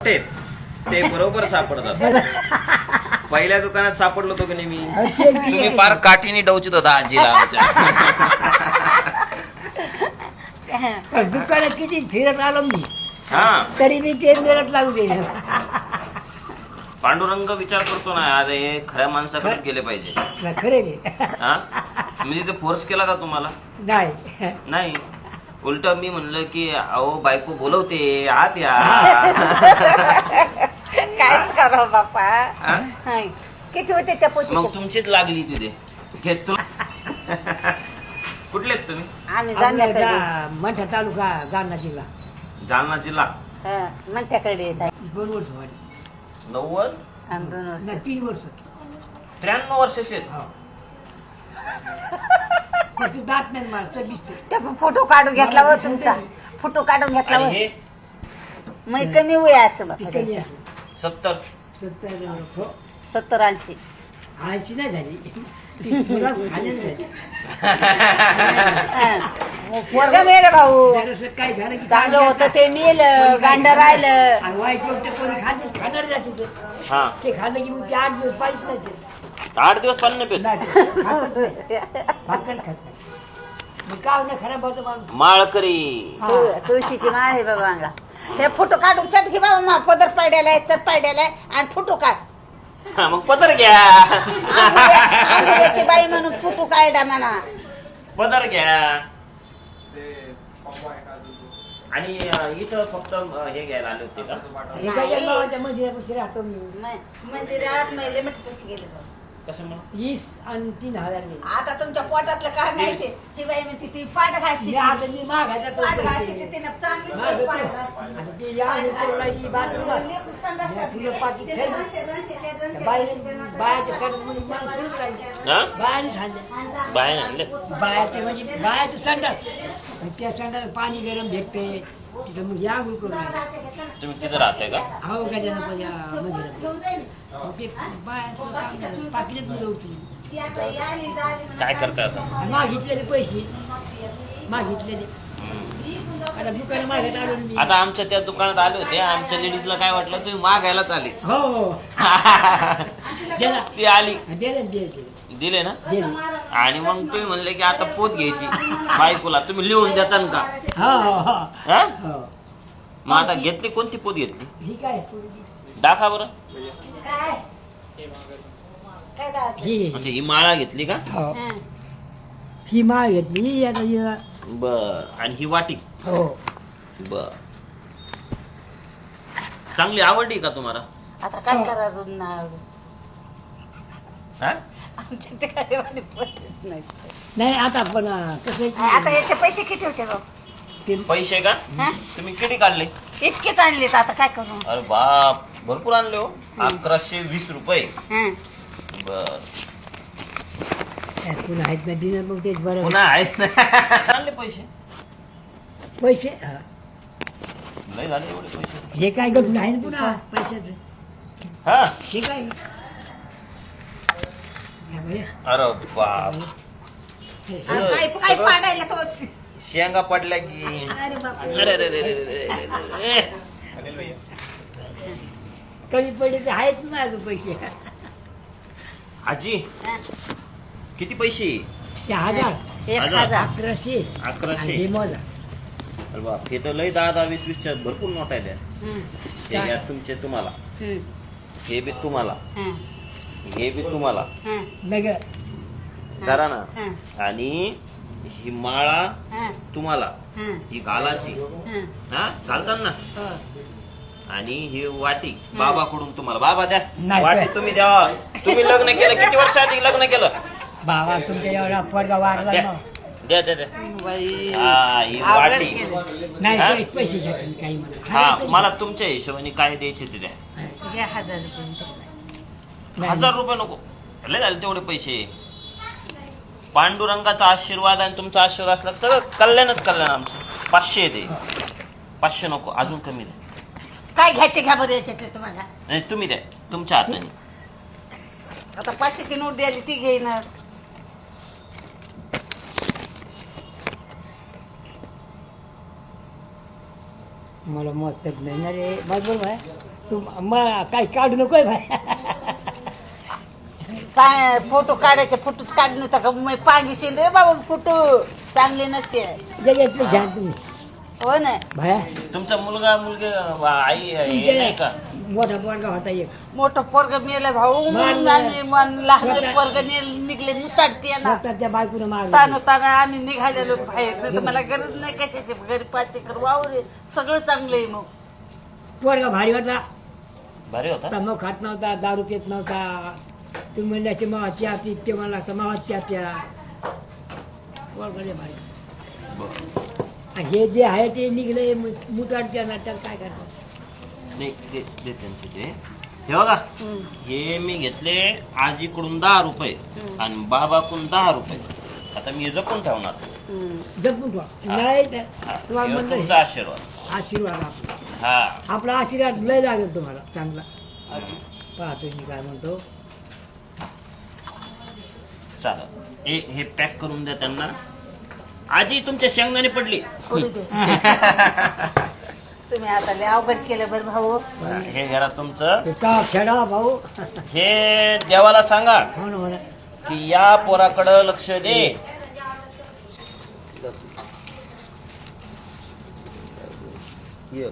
ते ते बरोबर सापडतात. पहिल्या दुकानात सापडलो होतो की नाही मी? तुम्ही फार काठीने डवचित होता आजीला आमच्या. दुकानात किती फिरत आलो मी. हा. तरी मी ते मिळत लागू दे. पांडुरंग विचार करतो ना अरे हे खऱ्या माणसाकडे गेले पाहिजे. खरे हा? मी तिथे फोर्स केला का तुम्हाला? नाही. नाही. उलट मी म्हणलं की अहो बायको बोलवते आत या कायच बाप्पा हा? हाय. किती होते त्या मग पोती तुमचीच लागली तिथे घेत कुठले आहेत तुम्ही आम्ही आपल्या जाण्याकडे गा- मंठा तालुका जालना जिल्हा जालना जिल्हा हा, येत आहे. दोन वर्ष झाली नव्वद आम्ही दोन वर्ष. नाही तीन वर्ष त्र्याण्णव वर्षाचे आहेत. हो. त्या फोटो काढून घेतला व तुमचा. फोटो काढून घेतला आणि हे? मग कमी वय असं सत्तर. सत्तर हो. सत्तर ऐंशी. आळशी नाही झाली. ती थोडा खाण्यात झाली. हा. पोरग मेलं भाऊ. जरासं काय झालं की चांगलं होतं ते मेलं गांड राहिलं. आणि वाईट गोष्ट कोणी खात खाणार नाही हा. ते खाल्लं की मग ते आठ दिवस पाहिजे नाही ते. आठ दिवस पाणी पेत. नाही, नाही. भाकर खात नाही. मग काय होणार खराब होतं माणूस. माळकरी. तु- तुळशीची माळ आहे बाबा अंगा हे फोटो काढून चट घे बाबा मा पदर पाड्याला आहे चट पाड्याला आहे आणि फोटो काढ. हा, मग पदर घ्या. बाई म्हणून फोटो काढा म्हणा. पदर घ्या. आणि अं, इथं फक्त अं, हे घ्यायला आले होते का? एका जन्माच्या मंदिरापाशी राहतो मी. म- मंदिरात मैले म्हटलं कशी गेले बाबा? कशामुळे वीस आणि तीन हजार गेले. आता तुमच्या पोटातलं काय माहिती? ती बाई म्हणते ती पाठ घाशी मी आता मी मागायचा तो पाठ. तिने चांगली मागं या आणि पोराला ही फुलं बायाच्या घालून शर्टमध्ये माणूस फिरत राहिले. हा? बायाने खाल्ले बाहेर आणले? बायाचे म्हणजे बायाचं संडास. आणि त्या संडास पाणी गरम भेटते. तिथं मग या गुळ करून तुम्ही तिथे राहताय का? हो गजानन मंदिरात. पाकिटात काय करताय आता? मागितलेले पैसे. मागितलेले. आता दुकान मागत आलो ना मी. आता आमच्या त्या दुकानात आले होते. आमच्या लेडीजला काय वाटलं? तुम्ही मागायलाच आले. हो हो. दिला ती आली. दिले दिले दिले ना? दिले आणि मग तुम्ही म्हणले की आता पोत घ्यायची. बायकोला. तुम्ही लिहून देता का? हो हो हो. हा? हो. मग आता घेतली? कोणती पोत घेतली? ही काय? दाखवा बरं. काय? काय दाजी? ही म्हणजे ही माळा घेतली का? हो. हं. ही माळ घेतली आता हिला बर. आणि ही वाटी? हो. बर. चांगली आवडली का तुम्हाला? आता काय करायचं ना? हा? आमच्या ते काय पडत नाही नाही आता पण अं, कसं आहे आता याचे पैसे किती होते भाऊ ते पैसे का? हा? तुम्ही किती काढले? इतकेच आणलेत आता काय करू? अरे बाप. भरपूर आणले हो. अकराशे वीस रुपये. हं. बर. काय पुन्हा आहेत ना दिनं मग तेच बरं. पुन्हा आहेत ना? आणले पैसे. पैसे? हा. लय झाले एवढे पैसे. हे काय गप नाही ना पुन्हा? पैशाचं हा? हे काय? या बाई, अरे बाप. आणि काय काय पाडायला तो? शेंगा पडल्या की. अरे बाप अरे अरे अरे अरे अरे अरे. कमी पडले तर आहेत ना अजून पैसे आजी किती पैसे ते हजार एक हजार. हजार अकराशे अकराशे. आणि हे मोजा अरे बाप हे तर लय दहा दहा वीस वीसच्या भरपूर नोट आहेत. हं. हे घ्या तुमचे तुम्हाला हं. हे बी तुम्हाला हं. हे बी तुम्हाला हं. नगर करा ना हं. आणि ही माळा हं. तुम्हाला हं. ही घालाची हं. हा घालतात ना हो. आणि ही वाटी बाबाकडून तुम्हाला. बाबा द्या. नाही. वाटी तुम्ही द्या. तुम्ही लग्न केलं. किती वर्ष आधी लग्न केलं? बाबा तुमच्या एवढा पोरगा वारला द्या. ना. द्या द्या द्या. बाई. हा ही आवडलं वाटी. केलं. नाही हा? पै- पैसे घेत नाही काही म्हणा. हा हजार मला तुमच्या हिशोबाने काय द्यायचे ते द्या. घ्या हजार रुपये नाही. हजार रुपये नको. लय झाले तेवढे पैसे. पांडुरंगाचा आशीर्वाद आणि तुमचा आशीर्वाद असला तर सगळं कल्याणच कल्याण आमचं. पाचशे येते पाचशे नको अजून कमी द्या काय घ्यायचे घ्या बरं याच्यातले तुम्हाला. नाही तुम्ही द्या. तुमच्या हाताने. आता पाचशेची नोट द्यायली ती घेईन. मला मत नाही ना रे बरोबर तू मग काही काढू नकोय भाई. काय फोटो काढायचे फोटोच काढणे तर का? मग पांगीशील रे बाबा फोटो. चांगले नसते. जगातले घ्या तुम्ही. हो ना. भाया. तुमचा मुलगा मुलगी आई हे नाही का? मोठा पोरगा होता एक. मोठं पोरग मेलं भाऊ. मारलं. आणि मन लहान पोरग निघले मुताडते ना. डॉक्टरच्या बायकोनं मारलं. ताना ताना आम्ही निघालेलो बाहेर. नाही तर मला गरज नाही कशाची. घरी पाच एकर वावर आहे. सगळं चांगलं आहे मग. पोरगा भारी होता. भारी होता? तंबाखू खात नव्हता दारू पित नव्हता. तुम्ही म्हणल्याचे मावा चहा पीत ते मला लागतं मावा चहा प्या. पोरगा लय भारी. हे जे आहे ते निघले मुताडच्या नाट्यात काय करतात? नाही दे दे त्यांचे ते हे बघा हे मी घेतले आजीकडून दहा रुपये आणि बाबाकडून दहा रुपये. आता मी हे जपून ठेवणार. जपून ठेवा. नाही तर हा, तुम्हाला हे म्हणलं तुमचा हे, आशीर्वाद. आशीर्वाद आपला. हा. आपला आशीर्वाद लय लागेल तुम्हाला चांगला. पाहतो मी काय म्हणतो. चालेल. हे हे पॅक करून द्या त्यांना. आजी तुमच्या शेंगदाणे पडली. दे. तुम्ही आता लय अवघड केलं बरं भाऊ. हे घरा तुमचं. का खेळा भाऊ? हे देवाला सांगा हो ना हो ना की या पोराकडं लक्ष दे. ये.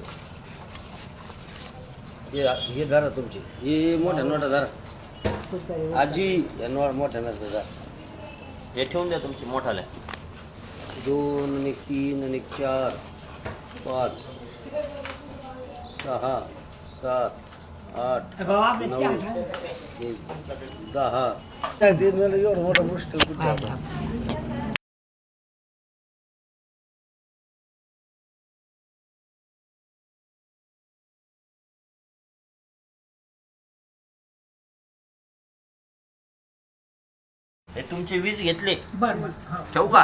हे हे धरा तुमची. हे मोठ्या नोटा धरा आजी या नोट मोठ्या नोटा धरा हे ठेवून द्या तुमची मोठाले दोन आणि तीन आणि चार पाच सहा सात आठ नऊ दहा. एवढं मोठं मुश्किल कुठे आता? हे. तुमचे वीस घेतले. बरं बरं. ठेवू का?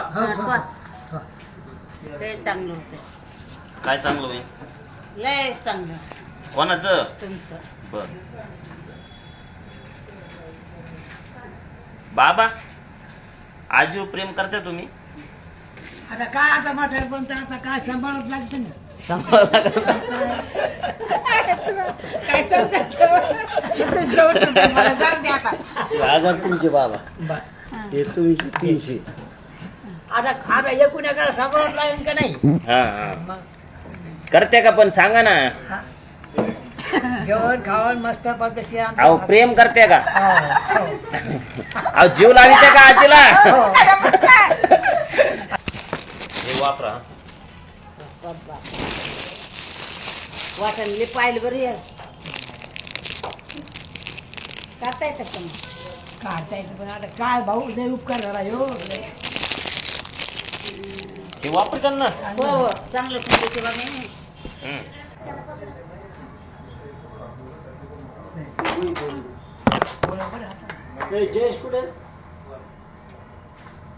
लय चांगलं होतं काय चांगलं होईल? लय चांगलं. कोणाचं? तुमचं. बर. बाबा आजीवर प्रेम करता तुम्ही? आता काय आता म्हातार पण तर आता काय सांभाळत लागतं ना काय समजत मला जाऊ दे आता. हे हजार तुमचे बाबा. बरं. हे तुमचे तीनशे. आता आता एकूण एकाला सांभाळत लागेल का नाही? हा हा. करते का पण सांगा ना. जेवण खावण मस्त पद्धती अहो प्रेम करते का? अहो जीव लाविते का आजीला? हे. वापरा. वाटणले पाहिलं बरं यार. करता येतं का मग? काढता येतं पण आता काय भाऊ लय उपकार झाला हो हे वापरतात ना. हो हो. चांगलं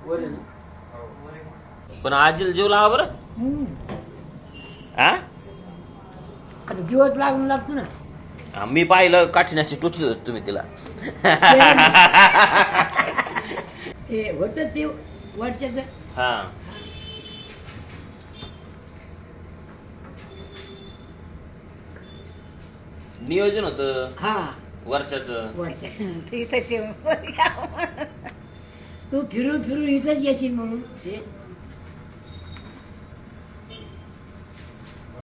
आहे ना? पण आजीला जीव लावा बरं. हा आता जीवत लागून लागतो ना. हा, मी पाहिलं काठीण्याची टोचली होती तुम्ही तिला. ते होतं ते वरच्याच. हा. नियोजन होत. हा. वर्षाच वरच्या. इथं ते तू फिरून फिरून इथंच येशील म्हणून. हे